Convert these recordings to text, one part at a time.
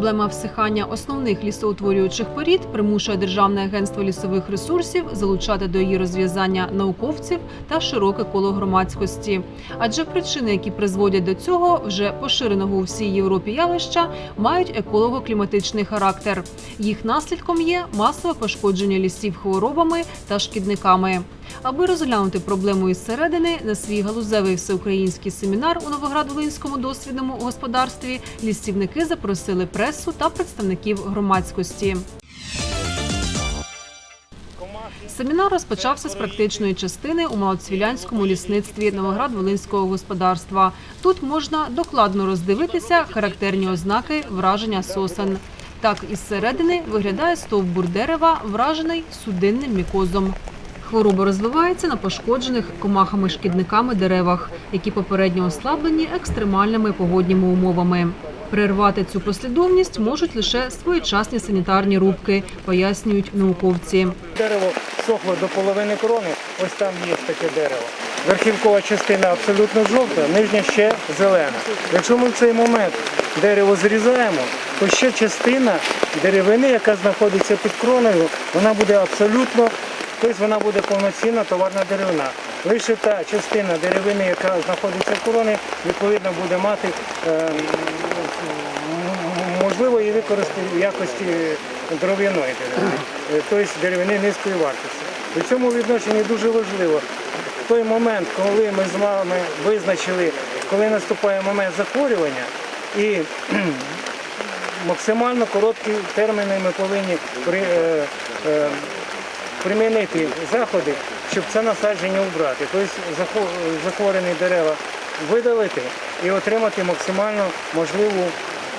Проблема всихання основних лісоутворюючих порід примушує Державне агентство лісових ресурсів залучати до її розв'язання науковців та широке коло громадськості. Адже причини, які призводять до цього вже поширеного у всій Європі явища, мають еколого-кліматичний характер. Їх наслідком є масове пошкодження лісів хворобами та шкідниками. Аби розглянути проблему із середини, на свій галузевий всеукраїнський семінар у Новоград-Волинському дослідному господарстві лісівники запросили пресу та представників громадськості. Семінар розпочався з практичної частини у Малоцвілянському лісництві Новоград-Волинського господарства. Тут можна докладно роздивитися характерні ознаки враження сосен. Так, із середини виглядає стовбур дерева, вражений судинним мікозом. Хвороба розвивається на пошкоджених комахами-шкідниками деревах, які попередньо ослаблені екстремальними погодніми умовами. Перервати цю послідовність можуть лише своєчасні санітарні рубки, пояснюють науковці. Дерево сохло до половини крони, ось там є таке дерево. Верхівкова частина абсолютно жовта, нижня ще зелена. Якщо ми в цей момент дерево зрізаємо, то ще частина деревини, яка знаходиться під кроною, вона буде абсолютно, тобто вона буде повноцінна товарна деревина. Лише та частина деревини, яка знаходиться в кроні, відповідно буде мати е, можливо її використати в якості дров'яної деревини, тобто деревини низької вартості. У цьому відношенні дуже важливо в той момент, коли ми з вами визначили, коли наступає момент захворювання, і максимально короткі терміни ми повинні при, е, е, примінити заходи, щоб це насадження убрати. Тобто захворені дерева видалити і отримати максимально можливу,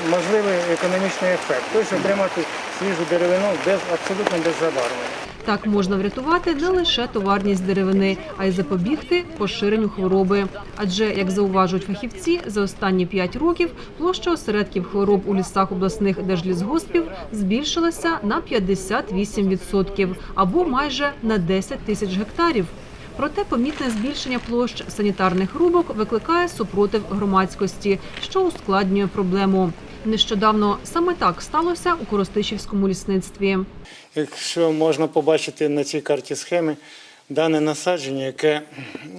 можливий економічний ефект. Тобто отримати свіжу деревину без, абсолютно без забарвлення. Так можна врятувати не лише товарність деревини, а й запобігти поширенню хвороби. Адже, як зауважують фахівці, за останні 5 років площа осередків хвороб у лісах обласних держлісгоспів збільшилася на 58% або майже на 10 тисяч гектарів. Проте помітне збільшення площ санітарних рубок викликає супротив громадськості, що ускладнює проблему. Нещодавно саме так сталося у Коростишівському лісництві. Якщо можна побачити на цій карті схеми, дане насадження, яке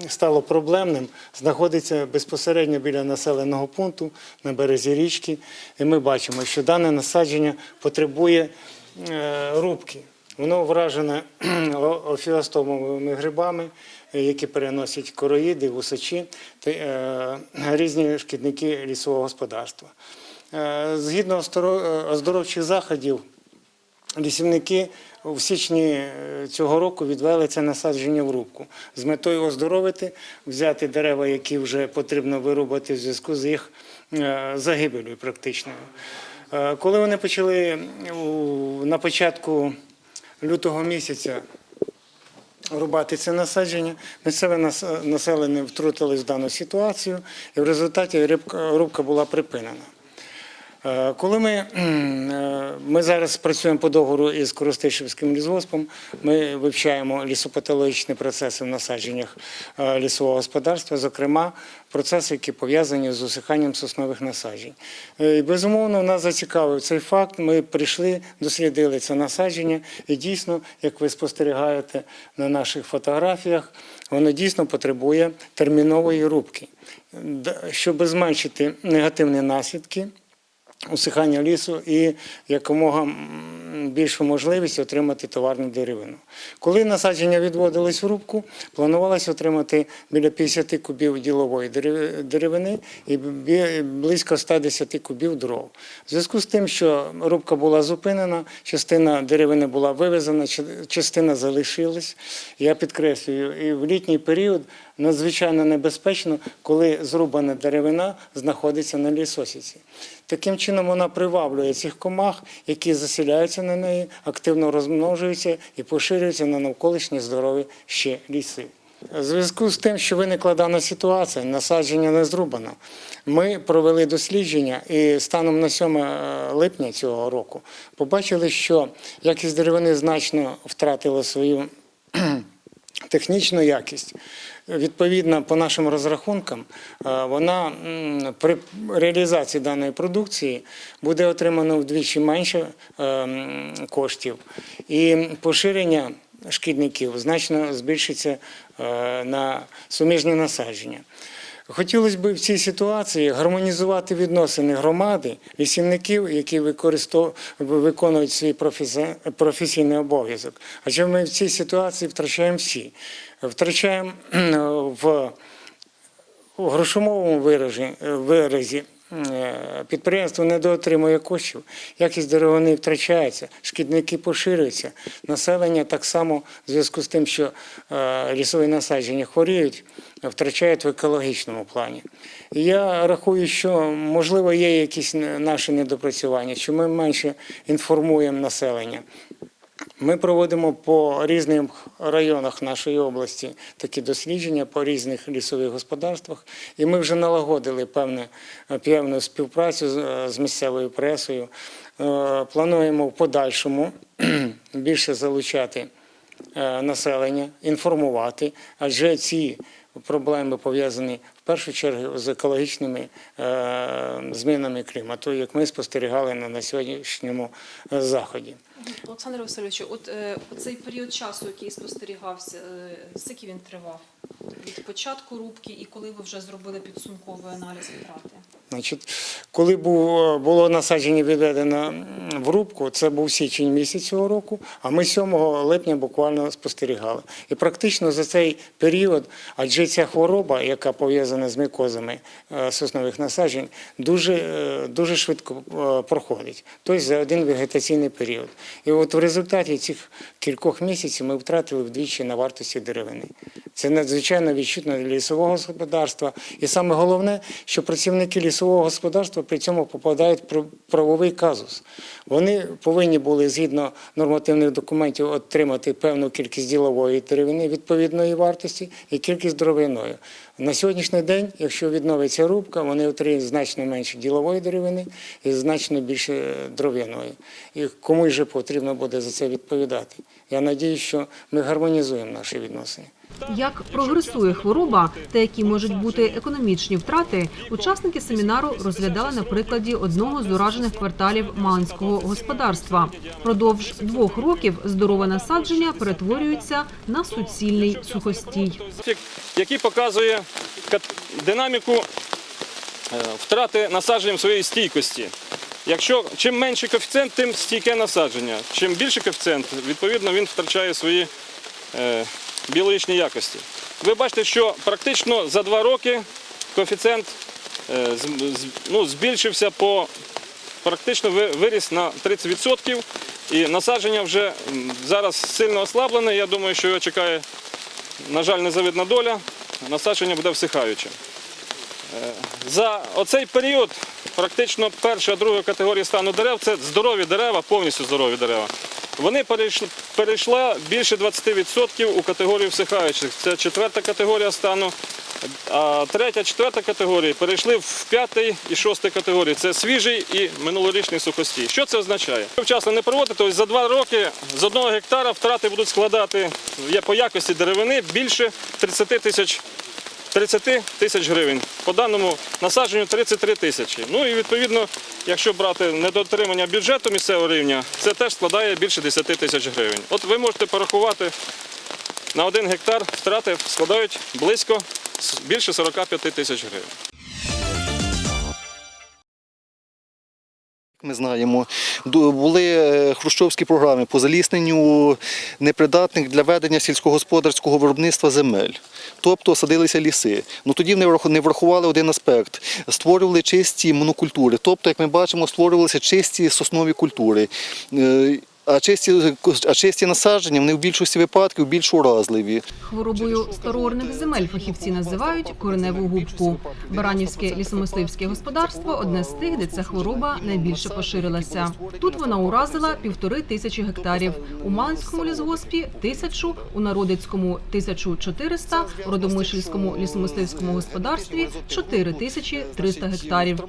стало проблемним, знаходиться безпосередньо біля населеного пункту на березі річки. І ми бачимо, що дане насадження потребує е, рубки. Воно вражене офіостомовими грибами, які переносять короїди, гусачі та е, різні шкідники лісового господарства. Е, Згідно оздоровчих заходів, Лісівники в січні е, цього року відвели це насадження в рубку з метою оздоровити, взяти дерева, які вже потрібно вирубати в зв'язку з їх е, загибелью практичною. Е, Коли вони почали на початку лютого місяця рубати це насадження, місцеве населення втрутилось в дану ситуацію, і в результаті рубка була припинена. Е, Коли ми, е, ми зараз працюємо по договору із Коростишівським лісгоспом, ми вивчаємо лісопатологічні процеси в насадженнях е, лісового господарства, зокрема процеси, які пов'язані з усиханням соснових насаджень. І, безумовно, нас зацікавив цей факт. Ми прийшли, дослідили це насадження, і дійсно, як ви спостерігаєте на наших фотографіях, воно дійсно потребує термінової рубки, щоб зменшити негативні наслідки усихання лісу і якомога більшу можливість отримати товарну деревину. Коли насадження відводились в рубку, планувалося отримати біля 50 кубів ділової дерев- деревини і близько 110 кубів дров. В зв'язку з тим, що рубка була зупинена, частина деревини була вивезена, частина залишилась. Я підкреслюю, і в літній період надзвичайно небезпечно, коли зрубана деревина знаходиться на лісосіці. Таким чином вона приваблює цих комах, які заселяються на неї, активно розмножуються і поширюються на навколишні здорові ще ліси. У зв'язку з тим, що виникла дана ситуація, насадження не зрубано. Ми провели дослідження і станом на 7 липня цього року побачили, що якість деревини значно втратила свою технічну якість. Відповідно, по нашим розрахункам, е, вона при реалізації даної продукції буде отримано вдвічі менше е, коштів. І поширення шкідників значно збільшиться е, на суміжні насадження. Хотілося б в цій ситуації гармонізувати відносини громади, лісівників, які виконують свій професі- професійний обов'язок. Адже ми в цій ситуації втрачаємо всі. Втрачаємо в грошомовому виражі, виразі підприємство недоотримує коштів, якість деревини втрачається, шкідники поширюються. Населення так само в зв'язку з тим, що е, лісові насадження хворіють, втрачають в екологічному плані. Я рахую, що можливо є якісь наші недопрацювання, що ми менше інформуємо населення. Ми проводимо по різних районах нашої області такі дослідження по різних лісових господарствах, і ми вже налагодили певне, певну співпрацю з, з місцевою пресою. Е, Плануємо в подальшому більше залучати е, населення, інформувати, адже ці проблеми пов'язані в першу чергу з екологічними е, змінами клімату, як ми спостерігали на, сьогоднішньому е, заході. Олександр Васильовичу, от е, цей період часу, який спостерігався, скільки він тривав? Від початку рубки і коли ви вже зробили підсумковий аналіз втрати? Коли був, було насадження відведено в рубку, це був січень місяць цього року, а ми 7 липня буквально спостерігали. І практично за цей період, адже ця хвороба, яка пов'язана з мікозами е, соснових насаджень, дуже, е, дуже швидко е, проходить, тобто за один вегетаційний період. І от в результаті цих кількох місяців ми втратили вдвічі на вартості деревини. Це надзвичайно відчутно для лісового господарства. І саме головне, що працівники лісового господарства при цьому попадають в правовий казус. Вони повинні були згідно нормативних документів отримати певну кількість ділової деревини відповідної вартості і кількість дровяної. На сьогоднішній день, якщо відновиться рубка, вони отримують значно менше ділової деревини і значно більше дров'яної. І комусь же потрібно буде за це відповідати. Я надію, що ми гармонізуємо наші відносини. Як прогресує хвороба та які можуть бути економічні втрати, учасники семінару розглядали на прикладі одного з уражених кварталів Малинського господарства. Продовж двох років здорове насадження перетворюється на суцільний сухостій. який показує динаміку е, втрати насадженням своєї стійкості. Якщо чим менший коефіцієнт, тим стійке насадження. Чим більший коефіцієнт, відповідно він втрачає свої е, біологічні якості. Ви бачите, що практично за два роки коефіцієнт е, ну, збільшився по практично виріс на 30%. І насадження вже зараз сильно ослаблене. Я думаю, що його чекає на жаль, незавидна доля, насадження буде всихаючим. Е, За оцей період практично перша, друга категорія стану дерев це здорові дерева, повністю здорові дерева. Вони перейшли, більше 20% у категорію всихаючих. Це четверта категорія стану. А третя, четверта категорії перейшли в п'ятий і шостий категорії. Це свіжий і минулорічний сухостій. Що це означає? Якщо вчасно не проводити, то за два роки з одного гектара втрати будуть складати по якості деревини більше 30 тисяч 30 тисяч гривень. По даному насадженню 33 тисячі. Ну і відповідно, якщо брати недотримання бюджету місцевого рівня, це теж складає більше 10 тисяч гривень. От ви можете порахувати на один гектар втрати складають близько більше 45 тисяч гривень. Ми знаємо, були е, хрущовські програми по залісненню непридатних для ведення сільськогосподарського виробництва земель. Тобто садилися ліси. Ну тоді не врахували один аспект. Створювали чисті монокультури. Тобто, як ми бачимо, створювалися чисті соснові культури. А чисті, а чисті насадження вони в більшості випадків більш уразливі. Хворобою староорних земель фахівці називають кореневу губку. Баранівське лісомисливське господарство одне з тих, де ця хвороба найбільше поширилася. Тут вона уразила півтори тисячі гектарів. У Малинському лісгоспі тисячу, у Народицькому тисячу чотириста, у Родомишльському лісомисливському господарстві чотири тисячі триста гектарів.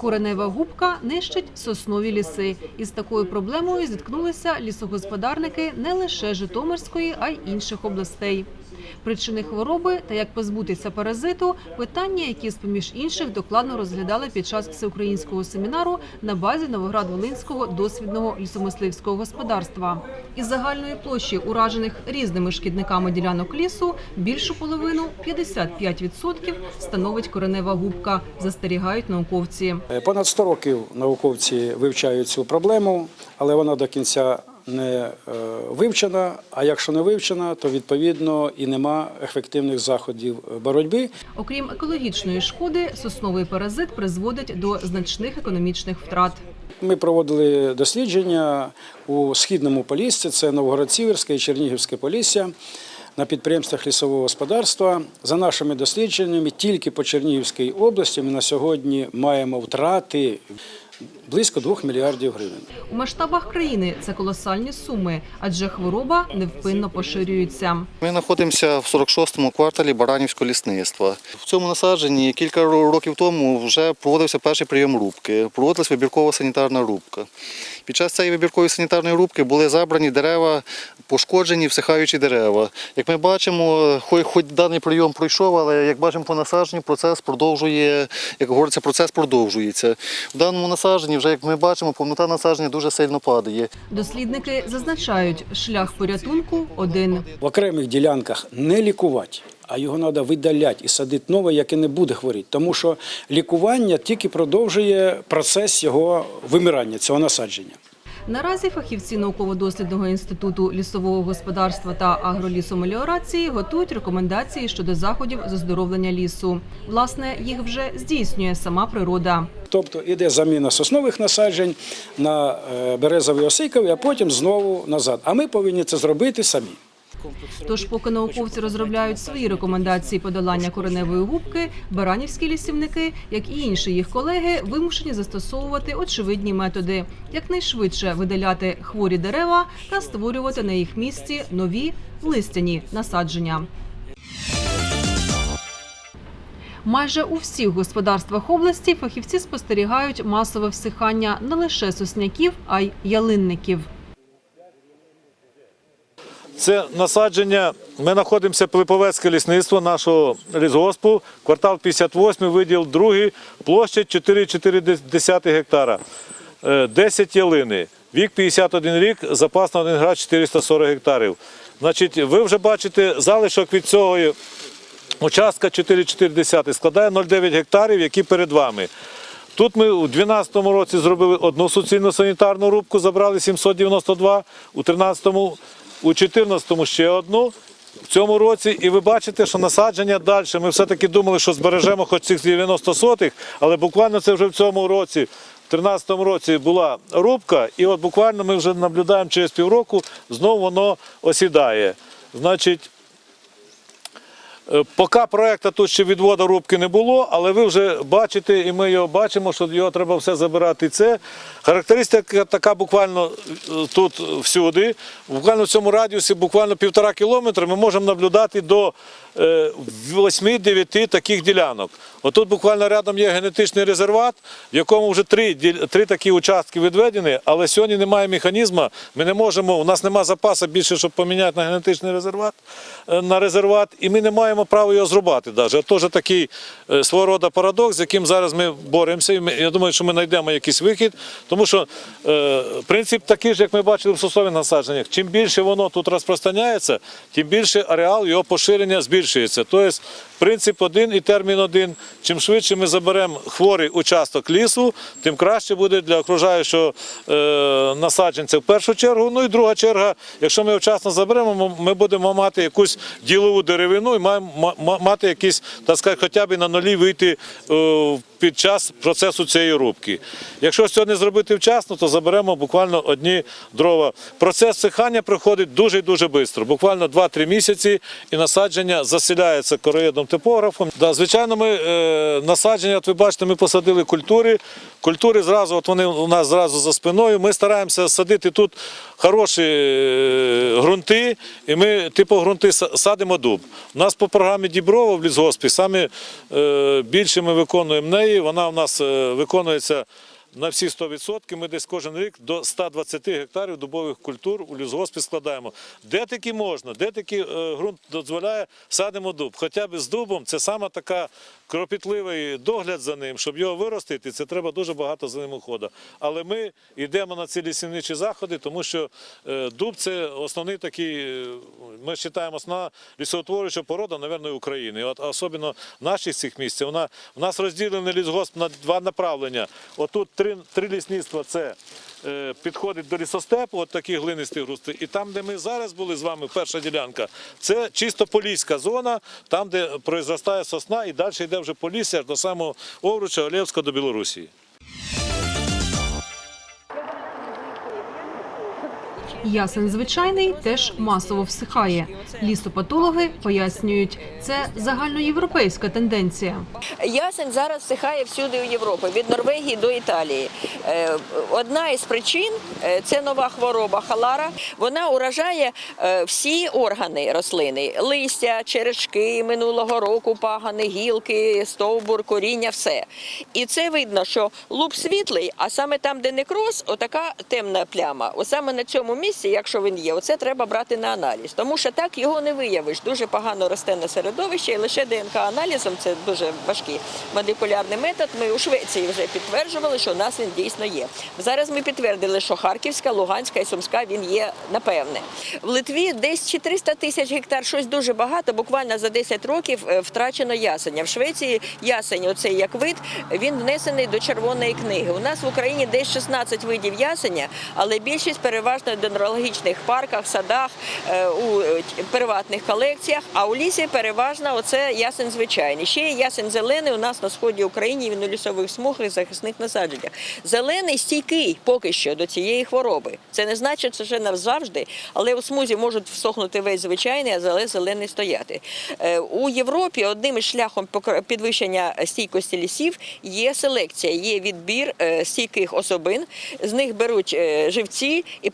Коренева губка нищить соснові ліси. Із такою проблемою зіткнулися лісогосподарники не лише Житомирської, а й інших областей. Причини хвороби та як позбутися паразиту питання, які з поміж інших докладно розглядали під час всеукраїнського семінару на базі Новоград-Волинського досвідного лісомисливського господарства. Із загальної площі уражених різними шкідниками ділянок лісу більшу половину 55% становить коренева губка, застерігають науковці. Понад 100 років науковці вивчають цю проблему, але вона до кінця не е, вивчена. А якщо не вивчена, то відповідно і нема ефективних заходів боротьби. Окрім екологічної шкоди, сосновий паразит призводить до значних економічних втрат. Ми проводили дослідження у східному поліссі, це Новгород-Сіверське і Чернігівське полісся. На підприємствах лісового господарства за нашими дослідженнями, тільки по Чернігівській області ми на сьогодні маємо втрати близько 2 мільярдів гривень. У масштабах країни це колосальні суми, адже хвороба невпинно поширюється. Ми знаходимося в 46-му кварталі Баранівського лісництва. В цьому насадженні кілька років тому вже проводився перший прийом рубки. Проводилась вибіркова санітарна рубка. Під час цієї вибіркової санітарної рубки були забрані дерева, пошкоджені, всихаючі дерева. Як ми бачимо, хоч, хоч даний прийом пройшов, але як бачимо по насадженню, процес продовжує, як говориться, процес продовжується. В даному насадженні, вже як ми бачимо, повнота насадження дуже сильно падає. Дослідники зазначають, шлях порятунку один. В окремих ділянках не лікувати, а його треба видаляти і садити нове, яке не буде хворіти. Тому що лікування тільки продовжує процес його вимирання, цього насадження. Наразі фахівці науково-дослідного інституту лісового господарства та агролісомеліорації готують рекомендації щодо заходів з оздоровлення лісу. Власне, їх вже здійснює сама природа. Тобто іде заміна соснових насаджень на е, березові осикові, а потім знову назад. А ми повинні це зробити самі. Тож, поки науковці розробляють свої рекомендації подолання кореневої губки, баранівські лісівники, як і інші їх колеги, вимушені застосовувати очевидні методи, якнайшвидше видаляти хворі дерева та створювати на їх місці нові листяні насадження. Майже у всіх господарствах області фахівці спостерігають масове всихання не лише сосняків, а й ялинників. Це насадження. Ми знаходимося Пилиповецьке лісництво нашого лісгоспу, квартал 58, виділ 2, площа 4,4 гектара, Е, 10 ялини, вік 51 рік, запас на 1 град 440 гектарів. Значить, ви вже бачите залишок від цього участка 4,4 складає 0,9 гектарів, які перед вами. Тут ми у 2012 році зробили одну суцільну санітарну рубку, забрали 792, у 13-му, у 2014-му ще одну. В цьому році, і ви бачите, що насадження далі. Ми все-таки думали, що збережемо хоч цих 90 сотих, але буквально це вже в цьому році, в 2013 році була рубка, і от буквально ми вже наблюдаємо через півроку, знову воно осідає. Значить, Поки проєкту тут ще відводу рубки не було, але ви вже бачите, і ми його бачимо, що його треба все забирати. І Це характеристика така буквально е, тут всюди. Буквально в цьому радіусі, буквально півтора кілометра, ми можемо наблюдати до 8-9 таких ділянок. Отут буквально рядом є генетичний резерват, в якому вже три, три такі участки відведені, але сьогодні немає механізму. Ми не можемо, у нас немає запасу більше, щоб поміняти на генетичний резерват, е, на резерват, і ми не маємо права його зрубати. Навіть. Теж такий е, свого роду парадокс, з яким зараз ми боремося. І я думаю, що ми знайдемо якийсь вихід, тому що е, принцип такий ж, як ми бачили в сосових насадженнях. Чим більше воно тут розпространяється, тим більше ареал його поширення збільшується. Тобто принцип один і термін один. Чим швидше ми заберемо хворий участок лісу, тим краще буде для окружаючого е, насадженця в першу чергу. Ну і друга черга, якщо ми вчасно заберемо, ми будемо мати якусь ділову деревину і маємо ма- ма- мати якісь, так сказати, хоча б на нулі вийти е, під час процесу цієї рубки. Якщо цього не зробити вчасно, то заберемо буквально одні дрова. Процес сихання проходить дуже і дуже швидко, буквально 2-3 місяці, і насадження заселяється короїдним типографом. Да, звичайно, ми е, насадження, от ви бачите, ми посадили культури. Культури зразу, от вони у нас зразу за спиною. Ми стараємося садити тут хороші е, ґрунти. і ми типу ґрунти садимо дуб. У нас по програмі Діброва в лісгоспі саме е, більше ми виконуємо неї. Вона у нас е, виконується на всі 100%. Ми десь кожен рік до 120 гектарів дубових культур у лісгоспі складаємо. Де таки можна, де таки е, ґрунт дозволяє, садимо дуб. Хоча б з дубом це саме така кропітливий догляд за ним, щоб його виростити, це треба дуже багато за ним уходу. Але ми йдемо на ці лісівничі заходи, тому що е, дуб це основний такий, е, ми вважаємо, основна лісоутворююча порода, мабуть, України. От особливо в наших цих місцях, вона, у нас розділений лісгосп на два направлення. Отут три, три лісництва це е, підходить до лісостепу, от такі глинисті грусти. І там, де ми зараз були з вами, перша ділянка, це чисто поліська зона, там, де произростає сосна, і далі йде вже полісся до самого Овруча, Олєвська до Білорусі. Ясен звичайний теж масово всихає. Лісопатологи пояснюють, це загальноєвропейська тенденція. Ясень зараз всихає всюди у Європі, від Норвегії до Італії. Е, Одна із причин е, це нова хвороба халара. Вона уражає е, всі органи рослини: листя, черешки минулого року, пагани, гілки, стовбур, коріння, все. І це видно, що луп світлий, а саме там, де некроз, отака темна пляма. Ось саме на цьому місці, якщо він є, оце треба брати на аналіз. Тому що так його не виявиш. Дуже погано росте на середовище, і лише ДНК-аналізом це дуже важкий молекулярний метод. Ми у Швеції вже підтверджували, що у нас він дійсно є. Зараз ми підтвердили, що Харківська, Луганська і Сумська він є напевне. В Литві десь 400 тисяч гектар, щось дуже багато. Буквально за 10 років е, втрачено ясеня. В Швеції ясень, оцей як вид, він внесений до червоної книги. У нас в Україні десь 16 видів ясеня, але більшість переважно в дендрологічних парках, садах, е, у е, приватних колекціях. А у лісі переважно оце ясень звичайний. Ще є ясень зелений у нас на сході України. Він у лісових смугах і захисних насадженнях. Зелений стійкий поки що до цієї хвороби. Це не значить, що вже назавжди, але у смузі можуть всохнути весь звичайний, а зелений стояти. Е, У Європі одним із шляхом підвищення стійкості лісів є селекція, є відбір стійких особин. З них беруть живці і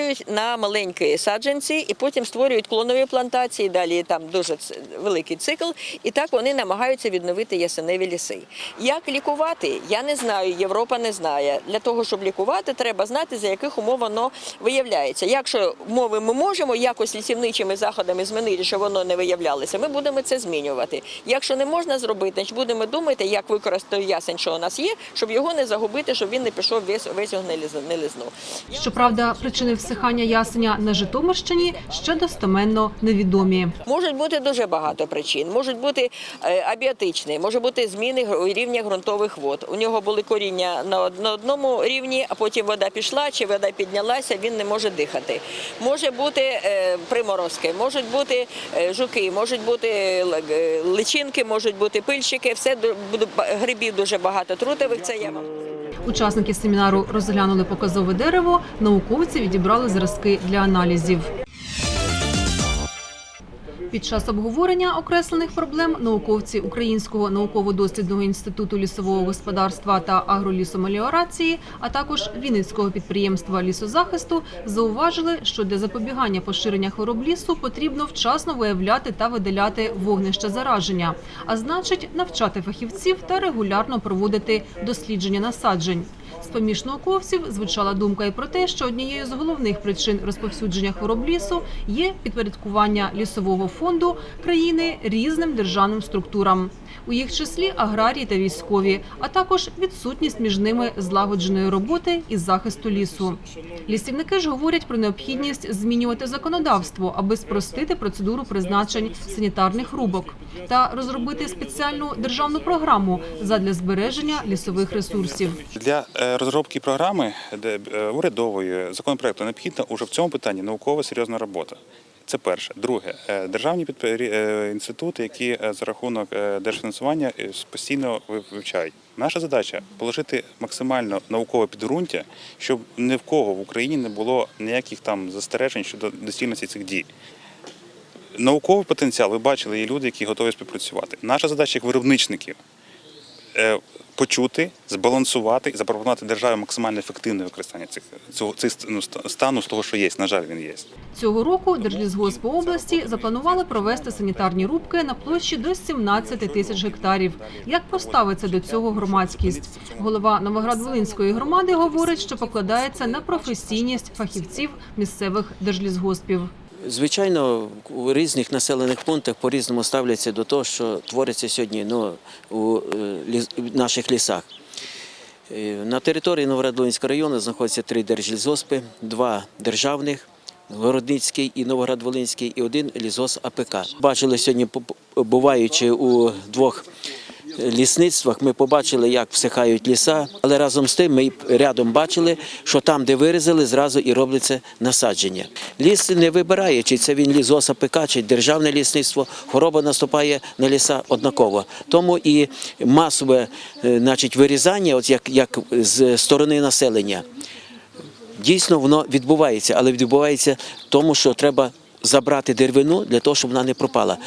прищеплюють на маленькі саджанці, і потім створюють клонові плантації. Далі там дуже великий цикл. І так вони намагаються відновити ясеневі ліси. Як лікувати? Я не знаю. Європа не знає. Для того, щоб лікувати, треба знати, за яких умов воно виявляється. Якщо умови ми можемо якось лісівничими заходами змінити, щоб воно не виявлялося, ми будемо це змінювати. Якщо не можна зробити, значить будемо думати, як використати ясень, що у нас є, щоб його не загубити, щоб він не пішов весь весь лизнув. Щоправда, причини всихання ясеня на Житомирщині ще достеменно невідомі. Можуть бути дуже багато причин. Можуть бути е, абіотичні, може бути зміни рівня ґрунтових вод. У нього були коріння на одному рівні, а потім вода пішла чи вода піднялася, він не може дихати. Може бути е, приморозки, можуть бути е, жуки, можуть бути личинки, можуть бути пильщики. Все грибів дуже багато трутових. Це я вам. Учасники семінару розглянули показове дерево, науковці відібрали зразки для аналізів. Під час обговорення окреслених проблем науковці Українського науково-дослідного інституту лісового господарства та агролісомеліорації, а також Вінницького підприємства лісозахисту зауважили, що для запобігання поширення хвороб лісу потрібно вчасно виявляти та видаляти вогнища зараження, а значить навчати фахівців та регулярно проводити дослідження насаджень. З поміж науковців звучала думка і про те, що однією з головних причин розповсюдження хвороб лісу є підпорядкування лісового фонду країни різним державним структурам, у їх числі аграрії та військові, а також відсутність між ними злагодженої роботи із захисту лісу. Лісівники ж говорять про необхідність змінювати законодавство, аби спростити процедуру призначень санітарних рубок та розробити спеціальну державну програму задля збереження лісових ресурсів. Для е, розробки програми е, урядової законопроекту необхідна уже в цьому питанні наукова серйозна робота. Це перше. Друге, е, державні е, інститути, які е, за рахунок держфінансування постійно вивчають. Наша задача положити максимально наукове підґрунтя, щоб ні в кого в Україні не було ніяких там застережень щодо доцільності цих дій. Науковий потенціал, ви бачили, є люди, які готові співпрацювати. Наша задача як виробничників почути, збалансувати і запропонувати державі максимально ефективне використання цих цього цих ну, стану з того, що є. На жаль, він є. Цього року Держлісгосп області запланували провести санітарні рубки на площі до 17 тисяч гектарів. Як поставиться до цього громадськість? Голова Новоград-Волинської громади говорить, що покладається на професійність фахівців місцевих держлісгоспів. Звичайно, у різних населених пунктах по-різному ставляться до того, що твориться сьогодні ну, у е, наших лісах. Е, На території Новоград-Волинського району знаходяться три держлісгоспи, два державних, Городницький і Новоград-Волинський, і один лісгосп АПК. Бачили сьогодні, буваючи у двох лісництвах, ми побачили, як всихають ліса, але разом з тим ми рядом бачили, що там, де вирізали, зразу і робиться насадження. Ліс не вибирає, чи це він лісгосп АПК, чи державне лісництво. Хвороба наступає на ліса однаково. Тому і масове е, значить, вирізання, от як, як з сторони населення, дійсно воно відбувається, але відбувається тому, що треба забрати деревину для того, щоб вона не пропала.